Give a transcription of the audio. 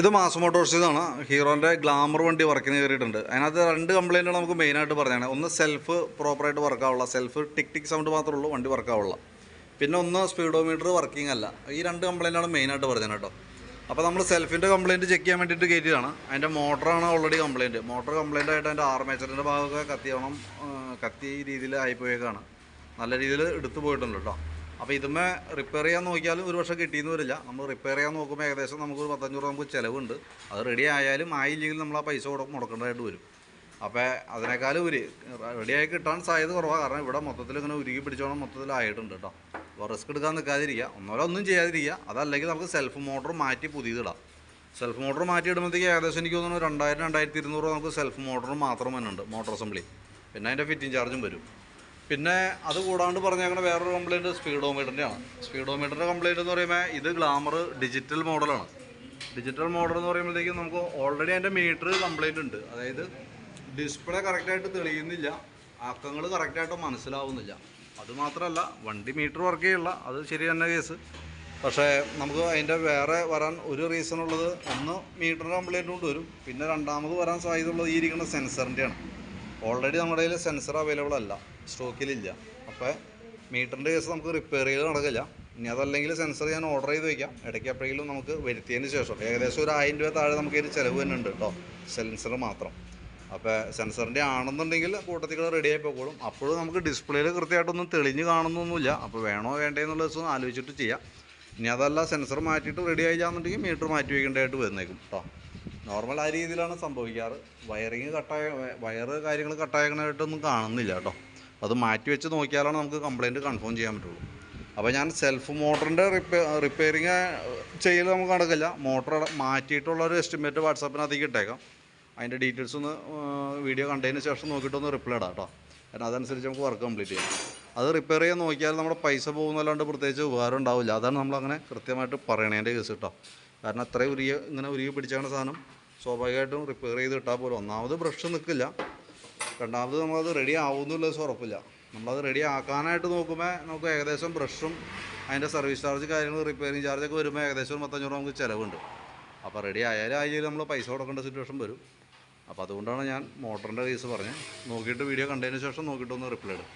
ഇത് mass മോട്ടോഴ്സിന്നാണ് ഹീറോന്റെ glamour വണ്ടി വർക്കിന് കയറിയിട്ടുണ്ട് അതിനകത്ത് രണ്ട് കംപ്ലൈന്റുകൾ നമുക്ക് മെയിനായിട്ട് പറഞ്ഞാണ് ഒന്ന് സെൽഫ് പ്രോപ്പറായിട്ട് വർക്കാവുള്ള സെൽഫ് ടിക് ടിക് സൗണ്ട് മാത്രമേ ഉള്ളൂ വണ്ടി വർക്കാവുള്ള പിന്നെ ഒന്ന് സ്പീഡോമീറ്റർ വർക്കിംഗ് അല്ല. ഈ രണ്ട് കംപ്ലൈന്റാണ് മെയിനായിട്ട് പറഞ്ഞത് കേട്ടോ. അപ്പോൾ നമ്മൾ സെൽഫിന്റെ കംപ്ലയിന്റ് ചെക്ക് ചെയ്യാൻ വേണ്ടിയിട്ട് കയറ്റിയതാണ് അതിന്റെ മോട്ടറാണ് ഓൾറെഡി കംപ്ലയിന്റ് മോട്ടർ കംപ്ലയിന്റ് ആയിട്ട് അതിന്റെ ആർമേച്ചറിന്റെ ഭാഗമൊക്കെ കത്തിയണം കത്തി രീതിയിൽ ആയിപ്പോയേക്കാണ്. നല്ല രീതിയിൽ എടുത്തു പോയിട്ടുണ്ട് കേട്ടോ. അപ്പോൾ ഇതുമേ റിപ്പയർ ചെയ്യാൻ നോക്കിയാലും ഒരു പക്ഷേ കിട്ടിയെന്ന് വരില്ല. നമ്മൾ റിപ്പയർ ചെയ്യാൻ നോക്കുമ്പോൾ ഏകദേശം നമുക്കൊരു പത്തഞ്ഞൂറ് നമുക്ക് ചിലവുണ്ട്. അത് റെഡി ആയാലും ആയില്ലെങ്കിൽ നമ്മൾ ആ പൈസ മുടക്കേണ്ടതായിട്ട് വരും. അപ്പോൾ അതിനേക്കാളും ഒരു റെഡിയായി കിട്ടാൻ സാധ്യത കുറവാണ് കാരണം ഇവിടെ മൊത്തത്തിൽ ഇങ്ങനെ ഉരുകി പിടിച്ചോണം മൊത്തത്തിൽ ആയിട്ടുണ്ട് കേട്ടോ അപ്പോൾ റിസ്ക് എടുക്കാൻ നിൽക്കാതിരിക്കുക. ഒന്നോലെ ഒന്നും ചെയ്യാതിരിക്കുക. അതല്ലെങ്കിൽ നമുക്ക് സെൽഫ് മോട്ടർ മാറ്റി പുതിയതിടാം സെൽഫ് മോട്ടർ മാറ്റി ഇടുമ്പോഴത്തേക്ക് ഏകദേശം എനിക്ക് തോന്നുന്നു രണ്ടായിരം രണ്ടായിരത്തി ഇരുന്നൂറ് നമുക്ക് സെൽഫ് മോട്ടർ മാത്രം തന്നെ ഉണ്ട് മോട്ടോർ അസംബ്ലി പിന്നെ അതിന്റെ ഫിറ്റിംഗ് ചാർജും വരും. പിന്നെ അത് കൂടാണ്ട് പറഞ്ഞേക്കണ വേറൊരു കംപ്ലയിന്റ് സ്പീഡോമീറ്ററിന്റെ ആണ് സ്പീഡോമീറ്ററിന്റെ കംപ്ലൈന്റ് എന്ന് പറയുമ്പോൾ ഇത് ഗ്ലാമർ ഡിജിറ്റൽ മോഡലാണ് ഡിജിറ്റൽ മോഡൽ എന്ന് പറയുമ്പോഴത്തേക്കും നമുക്ക് ഓൾറെഡി അതിന്റെ മീറ്റർ കംപ്ലയിന്റ് ഉണ്ട്. അതായത് ഡിസ്പ്ലേ കറക്റ്റായിട്ട് തെളിയുന്നില്ല അക്കങ്ങൾ കറക്റ്റായിട്ട് മനസ്സിലാവുന്നില്ല. അതുമാത്രമല്ല വണ്ടി മീറ്റർ വർക്ക് ചെയ്യില്ല അത് ശരി തന്നെ കേസ്. പക്ഷേ നമുക്ക് അതിന്റെ വേറെ വരാൻ ഒരു റീസൺ ഉള്ളത് ഒന്ന് മീറ്റർ കംപ്ലയിന്റ് കൊണ്ട് വരും. പിന്നെ രണ്ടാമത് വരാൻ സാധ്യത ഉള്ളത് ഈ ഇരിക്കുന്ന സെൻസറിന്റെയാണ് ഓൾറെഡി നമ്മുടെ കയ്യിൽ സെൻസർ അവൈലബിൾ അല്ല. സ്റ്റോക്കിലില്ല. അപ്പോൾ മീറ്ററിന്റെ കേസ് നമുക്ക് റിപ്പയർ ചെയ്ത് നടക്കില്ല. ഇനി അതല്ലെങ്കിൽ സെൻസർ ഞാൻ ഓർഡർ ചെയ്ത് വയ്ക്കാം ഇടയ്ക്ക് എപ്പോഴെങ്കിലും നമുക്ക് വരുത്തിയതിന് ശേഷം. ഏകദേശം ഒരു ആയിരം രൂപ താഴെ നമുക്ക് ഇതിന് ചിലവ് തന്നെ ഉണ്ട് കേട്ടോ സെൻസർ മാത്രം. അപ്പോൾ സെൻസറിന്റെ ആണെന്നുണ്ടെങ്കിൽ കൂട്ടത്തിൽ റെഡി ആയി അപ്പോഴും നമുക്ക് ഡിസ്പ്ലേയിൽ കൃത്യമായിട്ടൊന്നും തെളിഞ്ഞ് കാണുന്നൊന്നുമില്ല. അപ്പോൾ വേണോ വേണ്ടേ എന്നുള്ള ദിവസം ആലോചിച്ചിട്ട് ചെയ്യാം. ഇനി അതല്ല സെൻസർ മാറ്റിയിട്ട് റെഡി ആയില്ലാന്നുണ്ടെങ്കിൽ മീറ്റർ മാറ്റി വയ്ക്കേണ്ടതായിട്ട് വരുന്നേക്കും കേട്ടോ നോർമൽ ആ രീതിയിലാണ് സംഭവിക്കാറ്. വയറിങ് കട്ടായ വയറ് കാര്യങ്ങൾ കട്ടായണായിട്ടൊന്നും കാണുന്നില്ല കേട്ടോ അത് മാറ്റി വെച്ച് നോക്കിയാലാണ് നമുക്ക് കംപ്ലയിന്റ് കൺഫേം ചെയ്യാൻ പറ്റുള്ളൂ. അപ്പോൾ ഞാൻ സെൽഫ് മോട്ടറിന്റെ റിപ്പയർ റിപ്പയറിങ് ചെയ്യൽ നമുക്ക് നടക്കില്ല. മോട്ടർ മാറ്റിയിട്ടുള്ള ഒരു എസ്റ്റിമേറ്റ് വാട്സാപ്പിനകത്തേക്ക് ഇട്ടേക്കാം. അതിന്റെ ഡീറ്റെയിൽസ് ഒന്ന് വീഡിയോ കണ്ടതിന് ശേഷം നോക്കിയിട്ടൊന്ന് റിപ്ലൈ ഇടാം കേട്ടോ കാരണം അതനുസരിച്ച് നമുക്ക് വർക്ക് കംപ്ലീറ്റ് ചെയ്യാം. അത് റിപ്പയർ ചെയ്യാൻ നോക്കിയാൽ നമ്മുടെ പൈസ പോകുന്നല്ലാണ്ട് പ്രത്യേകിച്ച് ഉപകാരം ഉണ്ടാവില്ല. അതാണ് നമ്മളങ്ങനെ കൃത്യമായിട്ട് പറയണേന്റെ കേസ് കേട്ടോ കാരണം അത്രയും ഉരുകി ഇങ്ങനെ ഉരുകി പിടിച്ചാണ് സാധനം സ്വാഭാവികമായിട്ടും റിപ്പയർ ചെയ്ത് ഇട്ടാൽ പോലും ഒന്നാമത് ബ്രഷ് നിൽക്കില്ല രണ്ടാമത് നമ്മളത് റെഡി ആവുന്നുള്ളത് ഉറപ്പില്ല. നമ്മളത് റെഡി ആക്കാനായിട്ട് നോക്കുമ്പോൾ നമുക്ക് ഏകദേശം ബ്രഷും അതിന്റെ സർവീസ് ചാർജ് കാര്യങ്ങൾ റിപ്പയറിങ് ചാർജൊക്കെ വരുമ്പോൾ ഏകദേശം ഒരു പത്തഞ്ഞൂറ് നമുക്ക് ചിലവുണ്ട്. അപ്പോൾ റെഡി ആയാലും ആയാലും നമ്മൾ പൈസ കൊടുക്കേണ്ട സിറ്റുവേഷൻ വരും. അപ്പോൾ അതുകൊണ്ടാണ് ഞാൻ മോട്ടറിന്റെ കേസ് പറഞ്ഞത്. നോക്കിയിട്ട് വീഡിയോ കണ്ടതിന് ശേഷം നോക്കിയിട്ടൊന്ന് റിപ്ലൈ ഇടും.